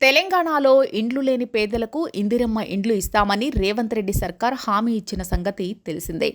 తెలంగాణలో ఇండ్లు లేని పేదలకు ఇందిరమ్మ ఇండ్లు ఇస్తామని రేవంత్ రెడ్డి సర్కార్ హామీ ఇచ్చిన సంగతి తెలిసిందే.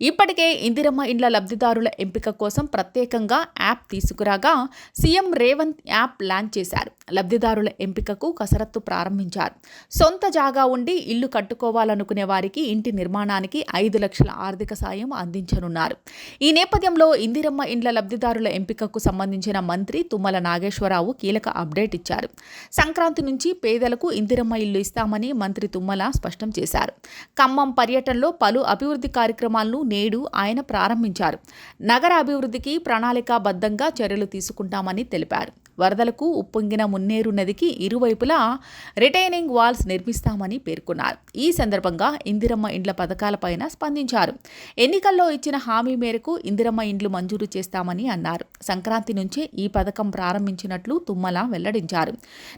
ఇప్పటికే ఇందిరమ్మ ఇండ్ల లబ్ధిదారుల ఎంపిక కోసం ప్రత్యేకంగా యాప్ తీసుకురాగా సీఎం రేవంత్ యాప్ లాంచ్ చేశారు. లబ్ధిదారుల ఎంపికకు కసరత్తు ప్రారంభించారు. సొంత జాగా ఉండి ఇల్లు కట్టుకోవాలనుకునే వారికి ఇంటి నిర్మాణానికి ఐదు లక్షల ఆర్థిక సాయం అందించనున్నారు. ఈ నేపథ్యంలో ఇందిరమ్మ ఇండ్ల లబ్ధిదారుల ఎంపికకు సంబంధించిన మంత్రి తుమ్మల నాగేశ్వరరావు కీలక అప్డేట్ ఇచ్చారు. సంక్రాంతి నుంచి పేదలకు ఇందిరమ్మ ఇల్లు ఇస్తామని మంత్రి తుమ్మల స్పష్టం చేశారు. ఖమ్మం పర్యటనలో పలు అభివృద్ధి కార్యక్రమాలను నేడు ఆయన ప్రారంభించారు. నగర అభివృద్ధికి ప్రణాళికాబద్ధంగా చర్యలు తీసుకుంటామని తెలిపారు. వరదలకు ఉప్పొంగిన మున్నేరు నదికి ఇరువైపులా రిటైనింగ్ వాల్స్ నిర్మిస్తామని పేర్కొన్నారు. ఈ సందర్భంగా ఇందిరమ్మ ఇండ్ల పథకాలపైన స్పందించారు. ఎన్నికల్లో ఇచ్చిన హామీ మేరకు ఇందిరమ్మ ఇండ్లు మంజూరు చేస్తామని అన్నారు. సంక్రాంతి నుంచే ఈ పథకం ప్రారంభించినట్లు తుమ్మల వెల్లడించారు.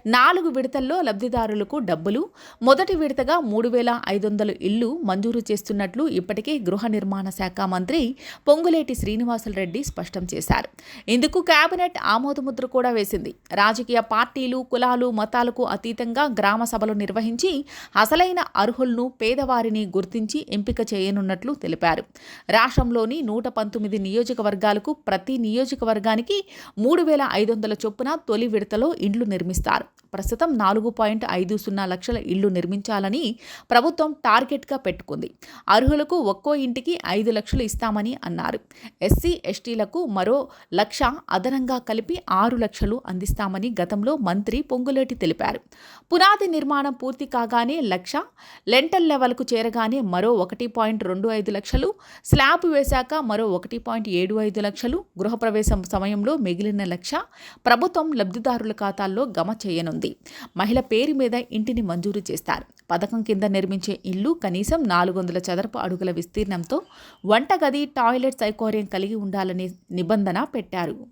నాలుగు విడతల్లో లబ్ధిదారులకు డబ్బులు మొదటి విడతగా మూడు వేల ఐదు వందలు ఇళ్ళు మంజూరు చేస్తున్నట్లు ఇప్పటికే గృహ నిర్మాణ శాఖ మంత్రి పొంగులేటి శ్రీనివాసులరెడ్డి స్పష్టం చేశారు. ఇందుకు కేబినెట్ ఆమోదముద్ర కూడా చేసింది. రాజకీయ పార్టీలు కులాలు మతాలకు అతీతంగా గ్రామ సభలు నిర్వహించి అసలైన అర్హులను పేదవారిని గుర్తించి ఎంపిక చేయనున్నట్లు తెలిపారు. రాష్ట్రంలోని నూట పంతొమ్మిది నియోజకవర్గాలకు ప్రతి నియోజకవర్గానికి మూడు వేల ఐదు వందల చొప్పున తొలి విడతలో ఇండ్లు నిర్మిస్తారు. ప్రస్తుతం నాలుగు పాయింట్ ఐదు సున్నా లక్షల ఇళ్ళు నిర్మించాలని ప్రభుత్వం టార్గెట్గా పెట్టుకుంది. అర్హులకు ఒక్కో ఇంటికి ఐదు లక్షలు ఇస్తామని అన్నారు. ఎస్సీ ఎస్టీలకు మరో లక్ష అదనంగా కలిపి ఆరు లక్షలు అందిస్తామని గతంలో మంత్రి పొంగులేటి తెలిపారు. పునాది నిర్మాణం పూర్తి కాగానే లక్ష లెంటల్ లెవెల్కు చేరగానే మరో ఒకటి పాయింట్ రెండు ఐదు లక్షలు స్లాబ్ వేశాక మరో ఒకటి పాయింట్ ఏడు ఐదు లక్షలు గృహప్రవేశం సమయంలో మిగిలిన లక్ష ప్రభుత్వం లబ్ధిదారుల ఖాతాల్లో గమ చేయనుంది. మహిళ పేరు మీద ఇంటిని మంజూరు చేస్తారు. పథకం కింద నిర్మించే ఇల్లు కనీసం నాలుగు వందల చదరపు అడుగుల విస్తీర్ణంతో వంటగది టాయిలెట్ సౌకర్యం కలిగి ఉండాలనే నిబంధన పెట్టారు.